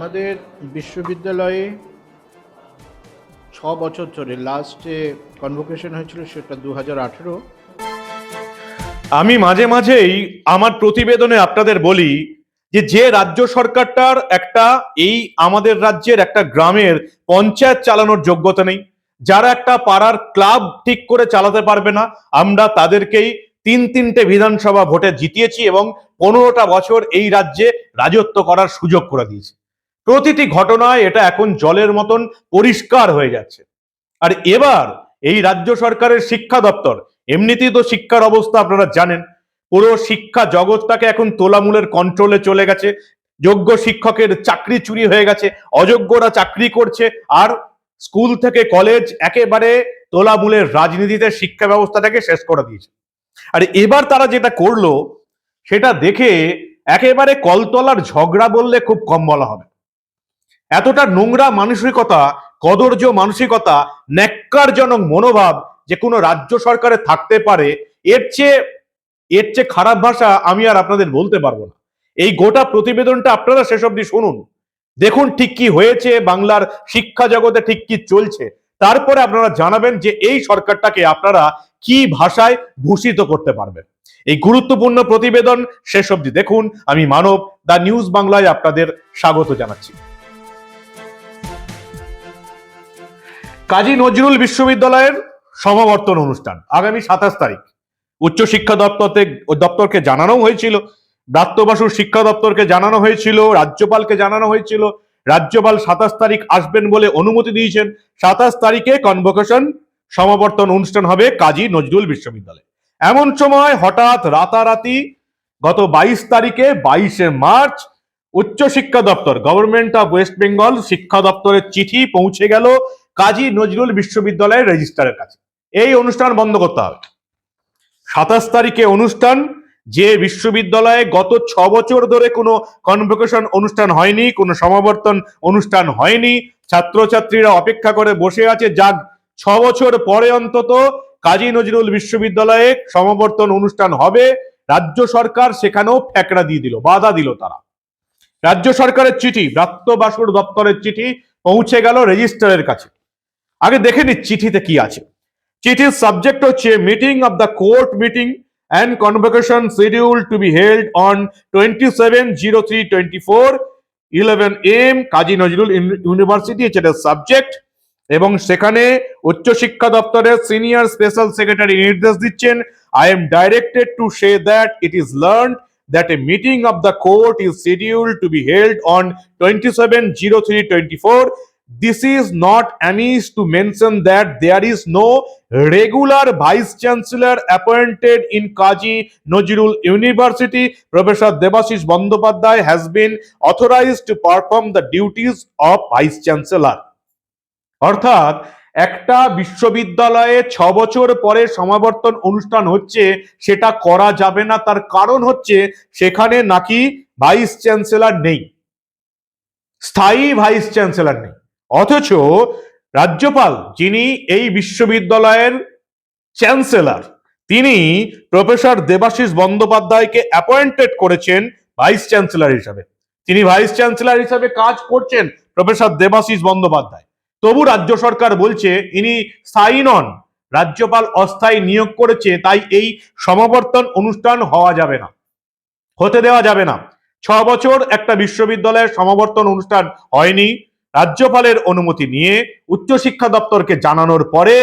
আমাদের বিশ্ববিদ্যালয়ে ছ বছর ধরে লাস্টে কনভোকেশন হয়েছিল সেটা দু হাজার আঠেরো। আমি মাঝে মাঝেই আমার প্রতিবেদনে আপনাদের বলি যে যে রাজ্য সরকারটার একটা এই আমাদের রাজ্যের একটা গ্রামের পঞ্চায়েত চালানোর যোগ্যতা নেই। যারা একটা পাড়ার ক্লাব ঠিক করে চালাতে পারবে না, আমরা তাদেরকেই তিন তিনটে বিধানসভা ভোটে জিতিয়েছি এবং পনেরোটা বছর এই রাজ্যে রাজত্ব করার সুযোগ করে দিয়েছি। প্রতিটি ঘটনায় এটা এখন জলের মতন পরিষ্কার হয়ে যাচ্ছে। আর এবার এই রাজ্য সরকারের শিক্ষা দপ্তর, এমনিতেই তো শিক্ষার অবস্থা আপনারা জানেন, পুরো শিক্ষা জগৎটাকে এখন তোলামূলের কন্ট্রোলে চলে গেছে, যোগ্য শিক্ষকের চাকরি চুরি হয়ে গেছে, অযোগ্যরা চাকরি করছে, আর স্কুল থেকে কলেজ একেবারে তোলামূলের রাজনীতিতে শিক্ষা ব্যবস্থাটাকে শেষ করে দিয়েছে। আর এবার তারা যেটা করল, সেটা দেখে একেবারে কলতলার ঝগড়া বললে খুব কম বলা হবে। এতটা নোংরা মানসিকতা কদর্য মানসিকতা, ন্যাক্কারজনক মনোভাব যে কোনো রাজ্য সরকারে থাকতে পারে, এর চেয়ে এর চেয়ে খারাপ ভাষা আমি আর আপনাদের বলতে পারব না। এই গোটা প্রতিবেদনটা আপনারা শেষ অবধি শুনুন। দেখুন ঠিক কি হয়েছে, বাংলার শিক্ষা জগতে ঠিক কি চলছে। তারপরে আপনারা জানাবেন যে এই সরকারটাকে আপনারা কি ভাষায় ভূষিত করতে পারবেন। এই গুরুত্বপূর্ণ প্রতিবেদন শেষ অবধি দেখুন। আমি মানব দা নিউজ বাংলায় আপনাদের স্বাগত জানাচ্ছি। কাজী নজরুল বিশ্ববিদ্যালয়ের সমাবর্তন অনুষ্ঠান আগামী সাতাশ তারিখ। উচ্চশিক্ষা দপ্তরতে দপ্তরকে জানানো হয়েছিল ব্রাত্য শিক্ষা দপ্তরকে জানানো হয়েছিল, রাজ্যপালকে জানানো হয়েছিল, রাজ্যপাল সাতাশ তারিখ আসবেন বলে অনুমতি দিয়েছেন, সাতাশ তারিখে কনভোকেশন সমাবর্তন অনুষ্ঠান হবে কাজী নজরুল বিশ্ববিদ্যালয়ে। এমন সময় হঠাৎ রাতারাতি গত বাইশ তারিখে বাইশে মার্চ উচ্চশিক্ষা দপ্তর, গভর্নমেন্ট অফ ওয়েস্ট বেঙ্গল শিক্ষা দপ্তরের চিঠি পৌঁছে গেল কাজী নজরুল বিশ্ববিদ্যালয়ের রেজিস্ট্রারের কাছে। এই অনুষ্ঠান বন্ধ করতে হবে। সাতাশ তারিখে অনুষ্ঠান, যে বিশ্ববিদ্যালয়ে গত ছ বছর ধরে কোনো কনভোকেশন অনুষ্ঠান হয়নি, কোনো সমাবর্তন অনুষ্ঠান হয়নি, ছাত্রছাত্রীরা অপেক্ষা করে বসে আছে, যাক, ছ বছর পরে অন্তত কাজী নজরুল বিশ্ববিদ্যালয়ে সমাবর্তন অনুষ্ঠান হবে, রাজ্য সরকার সেখানেও ফ্যাকড়া দিয়ে দিল, বাধা দিল তারা। রাজ্য সরকারের চিঠি, ব্রাত্য বাসুর দপ্তরের চিঠি পৌঁছে গেল রেজিস্ট্রারের কাছে। আগে দেখে নি চিঠিতে কি আছে। চিঠির সাবজেক্ট হচ্ছে meeting of the court meeting and convocation schedule to be held on twenty seven zero three twenty four eleven AM Kazi Nazrul university হচ্ছে সাবজেক্ট এবং সেখানে উচ্চশিক্ষা দপ্তরের সিনিয়র স্পেশাল সেক্রেটারি নির্দেশ দিচ্ছেন। I am directed to say that it is learn that a meeting of the held on twenty seven zero three twenty 270324 this is not amiss to mention that there is no regular vice chancellor appointed in Kazi Nazrul university professor Debasish Bandyopadhyay has been authorise to perform the duties of vice chancellor অর্থাৎ, একটা বিশ্ববিদ্যালয়ে ছ বছর পরে সমাবর্তন অনুষ্ঠান হচ্ছে, সেটা করা যাবে না। তার কারণ হচ্ছে, সেখানে নাকি ভাইস চ্যান্সেলর নেই। স্থায়ী ভাইস চ্যান্সেলর নেই। অথচ রাজ্যপাল যিনি এই বিশ্ববিদ্যালয়ের চ্যান্সেলর, তিনি প্রফেসর দেবাশিস বন্দ্যোপাধ্যায়কে অ্যাপয়েন্টেড করেছেন ভাইস চ্যান্সেলর হিসাবে। তিনি ভাইস চ্যান্সেলর হিসাবে কাজ করছেন প্রফেসর দেবাশিস বন্দ্যোপাধ্যায়। তবু রাজ্য সরকার বলছে, ইনি সাইন অন রাজ্যপাল অস্থায়ী নিয়োগ করেছে, তাই এই সমাবর্তন অনুষ্ঠান হওয়া যাবে না, হতে দেওয়া যাবে না। ছ বছর একটা বিশ্ববিদ্যালয়ের সমাবর্তন অনুষ্ঠান হয়নি। রাজ্যপালের অনুমতি নিয়ে উচ্চশিক্ষা দপ্তরকে জানানোর পরে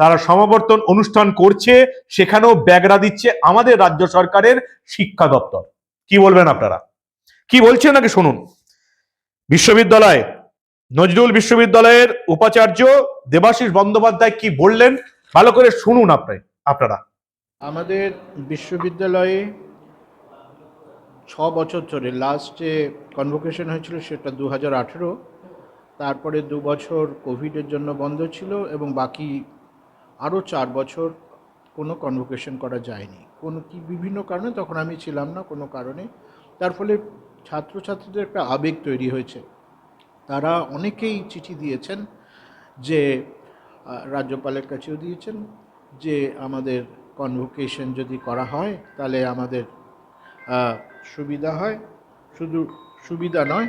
তারা সমাবর্তন অনুষ্ঠান করছে, সেখানেও ব্যাগরা দিচ্ছে আমাদের রাজ্য সরকারের শিক্ষা দপ্তর। কি বলবেন আপনারা? কি বলছেন নাকি শুনুন? বিশ্ববিদ্যালয়, নজরুল বিশ্ববিদ্যালয়ের উপাচার্য দেবাশিস বন্দ্যোপাধ্যায় কি বললেন? ভালো করে শুনুন আপনি, আপনারা। আমাদের বিশ্ববিদ্যালয়ে ছ বছর ধরে লাস্টে কনভোকেশন হয়েছিল সেটা দু হাজার আঠেরো। তারপরে দু বছর কোভিডের জন্য বন্ধ ছিল এবং বাকি আরও চার বছর কোনো কনভোকেশন করা যায়নি। কোনো কি বিভিন্ন কারণে তখন আমি ছিলাম না কোনো কারণে। তার ফলে ছাত্রছাত্রীদের একটা আবেগ তৈরি হয়েছে। তারা অনেকেই চিঠি দিয়েছেন যে রাজ্যপালের কাছেও দিয়েছেন যে, আমাদের কনভোকেশন যদি করা হয় তাহলে আমাদের সুবিধা হয়। শুধু সুবিধা নয়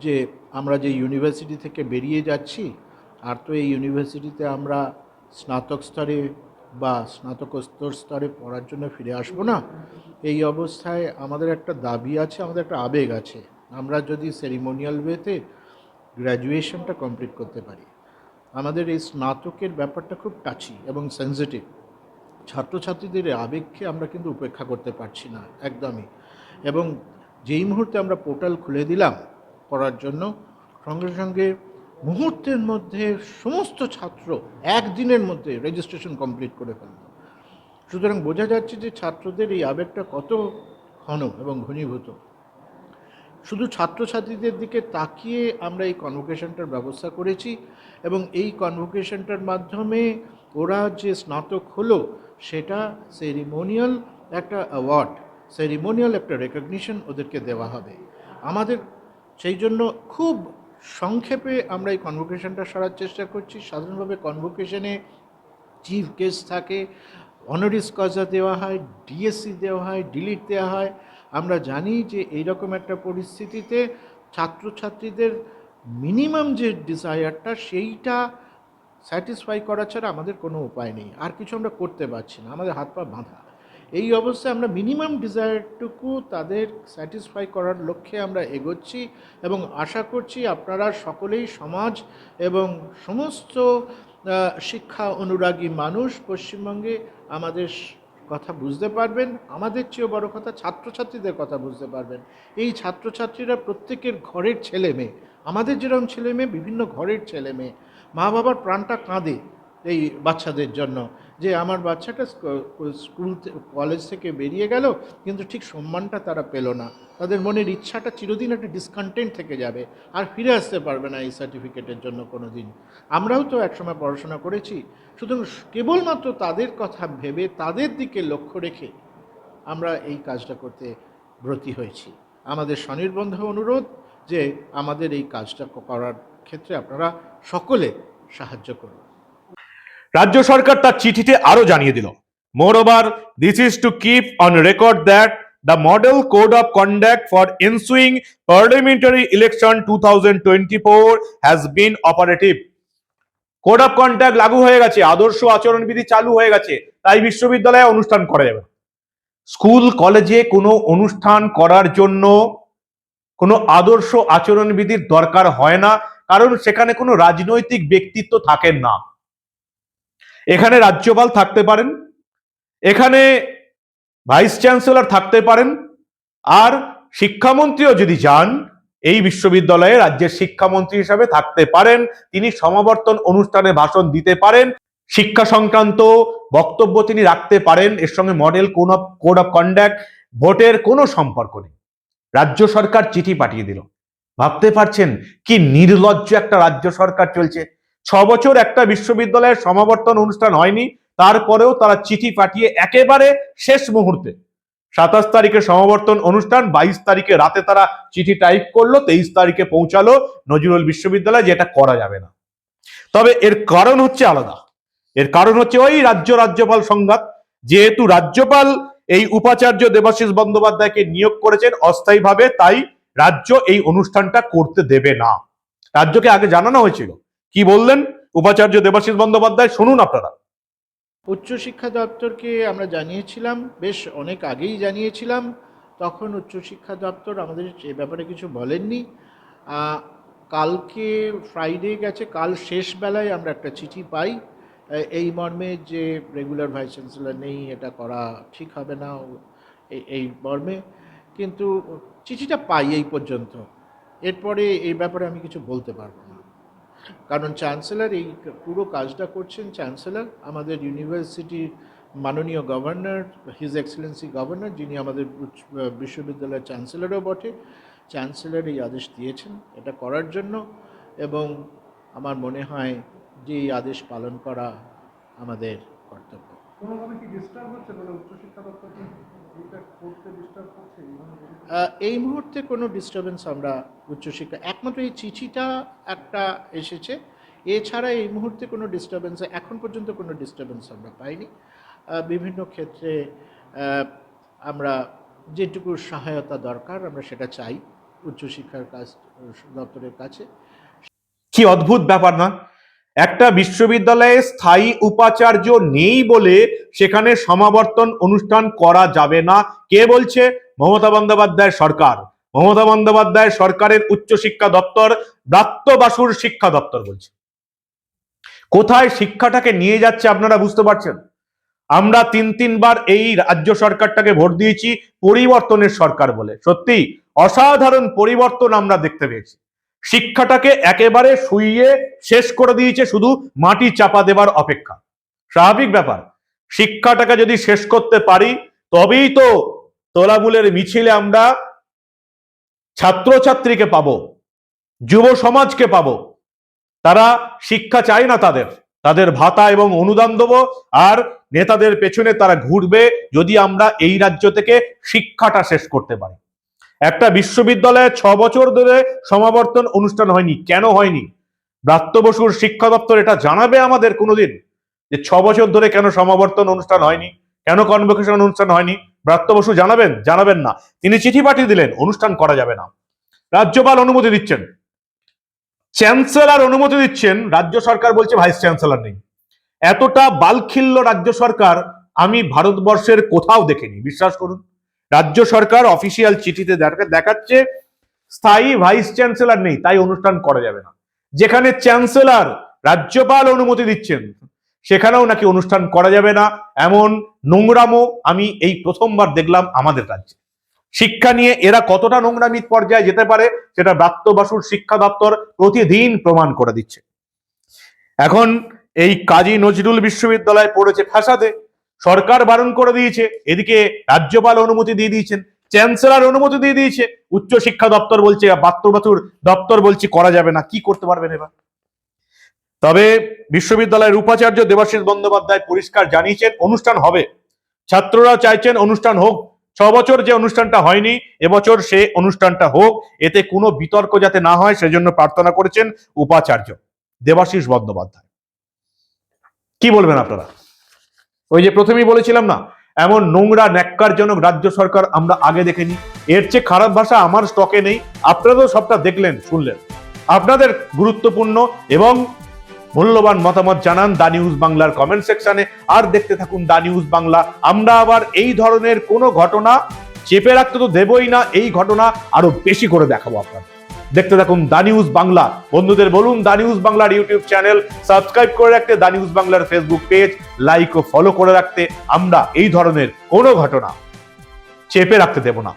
যে আমরা যে ইউনিভার্সিটি থেকে বেরিয়ে যাচ্ছি, আর তো এই ইউনিভার্সিটিতে আমরা স্নাতক স্তরে বা স্নাতকোত্তর স্তরে পড়ার জন্য ফিরে আসব না? এই অবস্থায় আমাদের একটা দাবি আছে, আমাদের একটা আবেগ আছে। আমরা যদি সেরিমোনিয়াল ওয়েতে গ্র্যাজুয়েশনটা কমপ্লিট করতে পারি। আমাদের এই স্নাতকের ব্যাপারটা খুব টাচি এবং সেন্সিটিভ ছাত্রছাত্রীদের আবেগকে আমরা কিন্তু উপেক্ষা করতে পারছি না, একদমই। এবং যেই মুহূর্তে আমরা পোর্টাল খুলে দিলাম পড়ার জন্য সঙ্গে সঙ্গে মুহূর্তের মধ্যে সমস্ত ছাত্র একদিনের মধ্যে রেজিস্ট্রেশন কমপ্লিট করে ফেলল। সুতরাং বোঝা যাচ্ছে যে ছাত্রদের এই আবেগটা কত ঘন এবং ঘনীভূত। শুধু ছাত্রছাত্রীদের দিকে তাকিয়ে আমরা এই কনভোকেশনটার ব্যবস্থা করেছি এবং এই কনভোকেশনটার মাধ্যমে ওরা যে স্নাতক হলো, সেটা সেরিমোনিয়াল একটা অ্যাওয়ার্ড সেরিমোনিয়াল একটা রেকগনিশন ওদেরকে দেওয়া হবে। আমাদের সেই জন্য খুব সংক্ষেপে আমরা এই কনভোকেশনটা সারার চেষ্টা করছি। সাধারণভাবে কনভোকেশনে চিফ গেস্ট থাকে অনারিস কজা দেওয়া হয় ডিএসসি দেওয়া হয় ডিলিট দেওয়া হয়। আমরা জানি যে এইরকম একটা পরিস্থিতিতে ছাত্রছাত্রীদের মিনিমাম যে ডিজায়ারটা সেইটা স্যাটিসফাই করা ছাড়া আমাদের কোনো উপায় নেই। আর কিছু আমরা করতে পারছি না। আমাদের হাত পা বাঁধা। এই অবস্থায় আমরা মিনিমাম ডিজায়ারটুকু তাদের স্যাটিসফাই করার লক্ষ্যে আমরা এগোচ্ছি এবং আশা করছি আপনারা সকলেই সমাজ এবং সমস্ত শিক্ষা অনুরাগী মানুষ পশ্চিমবঙ্গে আমাদের কথা বুঝতে পারবেন। আমাদের চেয়েও বড় কথা ছাত্রছাত্রীদের কথা বুঝতে পারবেন। এই ছাত্রছাত্রীরা প্রত্যেকের ঘরের ছেলে মেয়ে। আমাদের যেরকম ছেলে মেয়ে, বিভিন্ন ঘরের ছেলে মেয়ে। মা বাবার প্রাণটা কাঁদে এই বাচ্চাদের জন্য। যে আমার বাচ্চাটা স্কুল কলেজ থেকে বেরিয়ে গেল, কিন্তু ঠিক সম্মানটা তারা পেল না। তাদের মনের ইচ্ছাটা চিরদিন একটা ডিসকন্টেন্ট থেকে যাবে, আর ফিরে আসতে পারবে না এই সার্টিফিকেটের জন্য কোনো দিন আমরাও তো একসময় পড়াশোনা করেছি, সুতরাং কেবলমাত্র তাদের কথা ভেবে, তাদের দিকে লক্ষ্য রেখে আমরা এই কাজটা করতে ব্রতী হয়েছি। আমাদের স্বনির্বন্ধ অনুরোধ যে আমাদের এই কাজটা করার ক্ষেত্রে আপনারা সকলে সাহায্য করুন। রাজ্য সরকার তার চিঠিতে আরও জানিয়ে দিল। Moreover this is to keep on record that the model code of conduct for ensuing parliamentary election two thousand twenty four has been operative code of conduct লাগু হয়ে গেছে, আদর্শ আচরণবিধি চালু হয়ে গেছে, তাই বিশ্ববিদ্যালয়ে অনুষ্ঠান করা যাবে স্কুল, কলেজে কোনো অনুষ্ঠান করার জন্য কোনো আদর্শ আচরণবিধির দরকার হয় না, কারণ সেখানে কোনো রাজনৈতিক ব্যক্তিত্ব থাকেন না। এখানে রাজ্যপাল থাকতে পারেন, এখানে ভাইস চ্যান্সেলর থাকতে পারেন, আর শিক্ষামন্ত্রীও যদি যান, এই বিশ্ববিদ্যালয়ে রাজ্যের শিক্ষামন্ত্রী হিসাবে থাকতে পারেন, তিনি সমাবর্তন অনুষ্ঠানে ভাষণ দিতে পারেন, শিক্ষা সংক্রান্ত বক্তব্য তিনি রাখতে পারেন, এর সঙ্গে মডেল কোন অফ, কোড অফ কন্ডাক্ট, ভোটের কোনো সম্পর্ক নেই। রাজ্য সরকার চিঠি পাঠিয়ে দিল। ভাবতে পারছেন কি নির্লজ্জ একটা রাজ্য সরকার চলছে? ছ বছর একটা বিশ্ববিদ্যালয়ের সমাবর্তন অনুষ্ঠান হয়নি, তারপরেও তারা চিঠি পাঠিয়ে একেবারে শেষ মুহূর্তে সাতাশ তারিখে সমাবর্তন অনুষ্ঠান, বাইশ তারিখে রাতে তারা চিঠি টাইপ করল, তেইশ তারিখে পৌঁছালো নজরুল বিশ্ববিদ্যালয় যেটা করা যাবে না। তবে এর কারণ হচ্ছে আলাদা। এর কারণ হচ্ছে ওই রাজ্য রাজ্যপাল সংঘাত, যেহেতু রাজ্যপাল এই উপাচার্য দেবাশিস বন্দ্যোপাধ্যায়কে নিয়োগ করেছেন অস্থায়ীভাবে, তাই রাজ্য এই অনুষ্ঠানটা করতে দেবে না। রাজ্যকে আগে জানানো হয়েছিল। কি বললেন উপাচার্য দেবাশিস বন্দ্যোপাধ্যায়? শুনুন আপনারা। উচ্চশিক্ষা দপ্তরকে আমরা জানিয়েছিলাম, বেশ অনেক আগেই জানিয়েছিলাম। তখন উচ্চশিক্ষা দপ্তর আমাদের এ ব্যাপারে কিছু বলেননি। কালকে ফ্রাইডে গেছে, কাল শেষ বেলায় আমরা একটা চিঠি পাই। এই মর্মে যে রেগুলার ভাইস চ্যান্সেলর নেই, এটা করা ঠিক হবে না এই- মর্মে। কিন্তু চিঠিটা পাই এই পর্যন্ত। এরপরে এই ব্যাপারে আমি কিছু বলতে পারব কারণ চ্যান্সেলর এই পুরো কাজটা করছেন চ্যান্সেলর আমাদের ইউনিভার্সিটির মাননীয় গভর্নর হিজ এক্সেলেন্সি গভর্নর যিনি আমাদের বিশ্ববিদ্যালয়ের চ্যান্সেলরও বটে। চ্যান্সেলর এই আদেশ দিয়েছেন, এটা করার জন্য। এবং আমার মনে হয় যে এই আদেশ পালন করা আমাদের কর্তব্য। কোনোভাবে কি ডিস্টার্ব হচ্ছে উচ্চশিক্ষা দপ্তর? এই মুহূর্তে কোনো ডিস্টারবেন্স আমরা উচ্চশিক্ষা একমাত্র এই চিঠিটা একটা এসেছে। এছাড়া এই মুহূর্তে কোনো ডিস্টারবেন্স এখন পর্যন্ত কোনো ডিস্টারবেন্স আমরা পাইনি। বিভিন্ন ক্ষেত্রে আমরা যেটুকু সহায়তা দরকার আমরা সেটা চাই উচ্চশিক্ষার কাজ দপ্তরের কাছে। কি অদ্ভুত ব্যাপার না একটা বিশ্ববিদ্যালয়ে স্থায়ী উপাচার্য নেই বলে সেখানে সমাবর্তন অনুষ্ঠান করা যাবে না। কে বলছে? মমতা বন্দ্যোপাধ্যায় সরকার। মমতা বন্দ্যোপাধ্যায় সরকারের উচ্চশিক্ষা দপ্তর ব্রাত্য বাসুর শিক্ষা দপ্তর বলছে। কোথায় শিক্ষাটাকে নিয়ে যাচ্ছে আপনারা বুঝতে পারছেন? আমরা তিন তিনবার এই রাজ্য সরকারটাকে ভোট দিয়েছি, পরিবর্তনের সরকার বলে। সত্যি অসাধারণ পরিবর্তন আমরা দেখতে পেয়েছি। শিক্ষাটাকে একেবারে শুইয়ে শেষ করে দিয়েছে শুধু মাটি চাপা দেবার অপেক্ষা। স্বাভাবিক ব্যাপার, শিক্ষাটাকে যদি শেষ করতে পারি, তবেই তো তোলামূলের মিছিলে আমরা ছাত্রছাত্রীকে পাবো, যুব সমাজকে পাবো। তারা শিক্ষা চায় না তাদের তাদের ভাতা এবং অনুদান দেবো, আর নেতাদের পেছনে তারা ঘুরবে যদি আমরা এই রাজ্য থেকে শিক্ষাটা শেষ করতে পারি। বিশ্ববিদ্যালয়ে ছ বছর ধরে সমাবর্তন অনুষ্ঠান হয়নি। কেন হয়নি? ব্রাত্য বসুর শিক্ষা দপ্তর এটা জানাবে আমাদের কোনোদিন? যে ছ বছর ধরে কেন সমাবর্তন অনুষ্ঠান হয়নি? কেন কনভোকেশন অনুষ্ঠান হয়নি? ব্রাত্য বসু জানাবেন? জানাবেন না। তিনি চিঠি পাঠিয়ে দিলেন, অনুষ্ঠান করা যাবে না। রাজ্যপাল অনুমতি দিচ্ছেন। চ্যান্সেলর অনুমতি দিচ্ছেন। রাজ্য সরকার বলছে ভাইস চ্যান্সেলার নেই। এতটা বালখিল্য রাজ্য সরকার আমি ভারতবর্ষের কোথাও দেখিনি। বিশ্বাস করুন। রাজ্য সরকার অফিসিয়াল চিঠিতে দেখাচ্ছে স্থায়ী ভাইস চ্যান্সেলর নেই, তাই অনুষ্ঠান করা যাবে না। যেখানে চ্যান্সেলর রাজ্যপাল অনুমতি দিচ্ছেন, সেখানেও নাকি অনুষ্ঠান করা যাবে না। এমন নোংরামো আমি এই প্রথমবার দেখলাম আমাদের রাজ্যে। শিক্ষা নিয়ে এরা কতটা নোংরামিত পর্যায়ে যেতে পারে, সেটা ব্রাত্য বাসুর শিক্ষা দপ্তর প্রতিদিন প্রমাণ করে দিচ্ছে। এখন এই কাজী নজরুল বিশ্ববিদ্যালয় পড়েছে ফ্যাসাদে সরকার বারণ করে দিয়েছে, এদিকে রাজ্যপাল অনুমতি দিয়ে দিয়েছেন, চ্যান্সেলার অনুমতি দিয়ে দিয়েছে, উচ্চ শিক্ষা দপ্তর বলছে ব্রাত্য বাসুর দপ্তর বলছে করা যাবে না, কি করতে পারবেন এবার? তবে বিশ্ববিদ্যালয়ের উপাচার্য দেবাশিস বন্দ্যোপাধ্যায় পরিষ্কার জানিয়েছেন, অনুষ্ঠান হবে। ছাত্ররা চাইছেন অনুষ্ঠান হোক। ছ বছর যে অনুষ্ঠানটা হয়নি এবছর সে অনুষ্ঠানটা হোক। এতে কোনো বিতর্ক যাতে না হয়, সেজন্য প্রার্থনা করেছেন উপাচার্য দেবাশিস বন্দ্যোপাধ্যায়। কি বলবেন আপনারা? ওই যে প্রথমেই বলেছিলাম না, এমন নোংরা, ন্যাক্কারজনক রাজ্য সরকার আমরা আগে দেখিনি। এর চেয়ে খারাপ ভাষা আমার স্টকে নেই। আপনারা তো সবটা দেখলেন, শুনলেন। আপনাদের গুরুত্বপূর্ণ এবং মূল্যবান মতামত জানান দা নিউজ বাংলার কমেন্ট সেকশনে আর দেখতে থাকুন দা নিউজ বাংলা। আমরা আবার এই ধরনের কোনো ঘটনা চেপে রাখতে তো দেবই না, এই ঘটনা আরও বেশি করে দেখাবো আপনাদের। দেখতে থাকুন দা নিউজ বাংলা। বন্ধুদের বলুন দা নিউজ বাংলার ইউটিউব চ্যানেল, সাবস্ক্রাইব করে রাখতে দা নিউজ বাংলার ফেসবুক পেজ, লাইক ও ফলো করে রাখতে আমরা এই ধরনের কোনো ঘটনা চেপে রাখতে দেব না।